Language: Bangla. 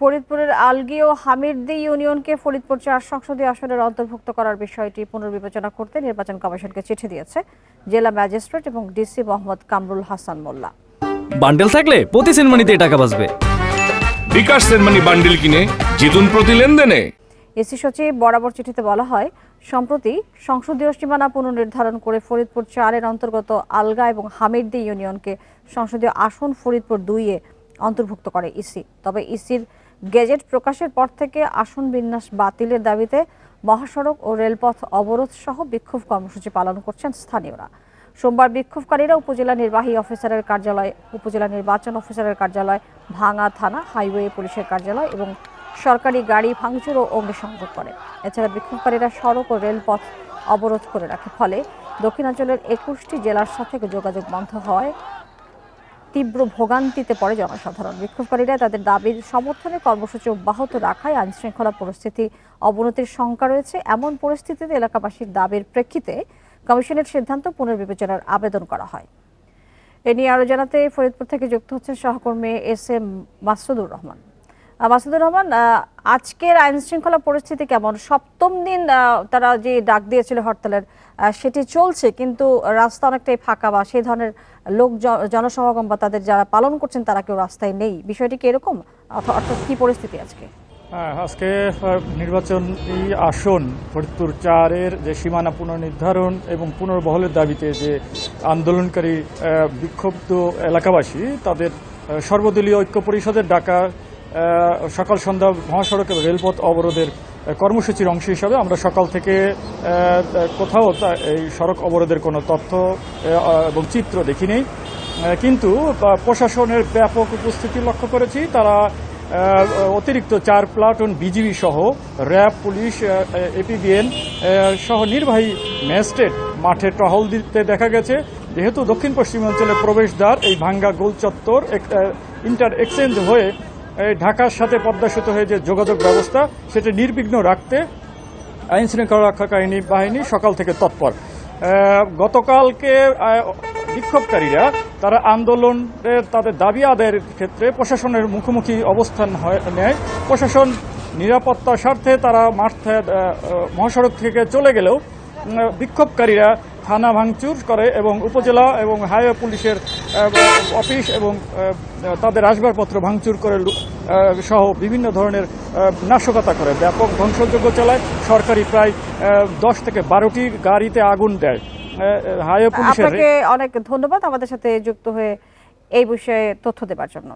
ফরিদপুরের আলগি ও হামিরদি ইউনিয়নকে ফরিদপুর চার সংসদীয় আসনের অন্তর্ভুক্ত করার বিষয়টি পুনর্বিবেচনা করতে নির্বাচন কমিশনকে চিঠি দিয়েছে জেলা ম্যাজিস্ট্রেট এবং ডিসি মোহাম্মদ কামরুল হাসান মোল্লা। বান্ডেল থাকলে প্রতি সেনমানিতে টাকা বাঁচবে। বিকাশ সেনমানি বান্ডিল কিনে জিতুন প্রতি লেনদেনে। এসি সচিব বরাবর চিঠিতে বলা হয় সম্প্রতি সংসদীয় সীমানা পুনর্নির্ধারণ করে ফরিদপুর চারের অন্তর্গত আলগা এবং হামিরদি ইউনিয়নকে সংসদীয় আসন ফরিদপুর দুইয়ে অন্তর্ভুক্ত করে ইসি। তবে ইসির গেজেট প্রকাশের পর থেকে আসন বিন্যাস বাতিলের দাবিতে মহাসড়ক ও রেলপথ অবরোধ সহ বিক্ষোভ কর্মসূচি পালন করছেন স্থানীয়রা। সোমবার বিক্ষোভকারীরা উপজেলা নির্বাহী অফিসারের কার্যালয়, উপজেলা নির্বাচন অফিসারের কার্যালয়, ভাঙা থানা, হাইওয়ে পুলিশের কার্যালয় এবং সরকারি গাড়ি ভাঙচুর ও অগ্নিসংযোগ করে। এছাড়া বিক্ষোভকারীরা সড়ক ও রেলপথ অবরোধ করে রাখে। ফলে দক্ষিণাঞ্চলের একুশটি জেলার সাথে যোগাযোগ বন্ধ হয়। তীব্র ভোগান্তিতে পড়ে জনসাধারণ। বিক্ষোভকারীরা তাদের দাবির সমর্থনে কর্মসূচি অব্যাহত রাখায় আইন শৃঙ্খলা পরিস্থিতি অবনতির শঙ্কা রয়েছে। এমন পরিস্থিতিতে এলাকাবাসীর দাবির প্রেক্ষিতে কমিশনের সিদ্ধান্ত পুনর্বিবেচনার আবেদন করা হয়। এ নিয়ে আরও জানাতে ফরিদপুর থেকে যুক্ত হচ্ছেন সহকর্মী এস এম মাসুদুর রহমান। মাসুদুর রহমান আজকের আইন শৃঙ্খলা পরিস্থিতি কেমন? সপ্তম দিন তারা যে ডাক দিয়েছিল হরতালের সেটি চলছে, কিন্তু রাস্তা অনেকটাই ফাঁকা বা সেই ধরনের লোক জনসমাগম বা তাদের যারা পালন করছেন, তারা কেউ রাস্তায় নেই। বিষয়টি কি এরকম? অর্থাৎ কি পরিস্থিতি আজকে? হ্যাঁ আজকে নির্বাচন আসন, ফরিদপুর চারের যে সীমানা পুনর্নির্ধারণ এবং পুনর্বহলের দাবিতে যে আন্দোলনকারী বিক্ষুব্ধ এলাকাবাসী, তাদের সর্বদলীয় ঐক্য পরিষদের ডাকা সকাল সন্ধ্যা মহাসড়ক রেলপথ অবরোধের কর্মসূচির অংশ হিসাবে আমরা সকাল থেকে কোথাও এই সড়ক অবরোধের কোনো তথ্য এবং চিত্র দেখিনি। কিন্তু প্রশাসনের ব্যাপক উপস্থিতি লক্ষ্য করেছি। তারা অতিরিক্ত চার প্লাটুন বিজিবি সহ র্যাব, পুলিশ এপিবিএন সহ নির্বাহী ম্যাজিস্ট্রেট মাঠে টহল দিতে দেখা গেছে। যেহেতু দক্ষিণ পশ্চিমাঞ্চলের প্রবেশদ্বার, এই ভাঙ্গা গোল চত্বর ইন্টার এক্সচেঞ্জ হয়ে ঢাকার সাথে পদ্মা সেতু হয়ে যে যোগাযোগ ব্যবস্থা, সেটা নির্বিঘ্ন রাখতে আইন শৃঙ্খলা রক্ষাকারী বাহিনী সকাল থেকে তৎপর। গতকালকে বিক্ষোভকারীরা তারা আন্দোলনে তাদের দাবি আদায়ের ক্ষেত্রে প্রশাসনের মুখোমুখি অবস্থান নেয়। প্রশাসন নিরাপত্তার স্বার্থে তারা মাঠ মহাসড়ক থেকে চলে গেলেও বিক্ষোভকারীরা থানা ভাঙচুর করে এবং উপজেলা এবং হাইওয়ে পুলিশের অফিস এবং তাদের আসবাবপত্র ভাঙচুর করে সহ বিভিন্ন ধরনের নাশকতা করে। ব্যাপক ধ্বংসযোগ্য চালায়। সরকারি প্রায় দশ থেকে বারোটি গাড়িতে আগুন দেয়। হাইওয়ে পুলিশের অনেক ধন্যবাদ আমাদের সাথে যুক্ত হয়ে এই বিষয়ে তথ্য দেবার জন্য।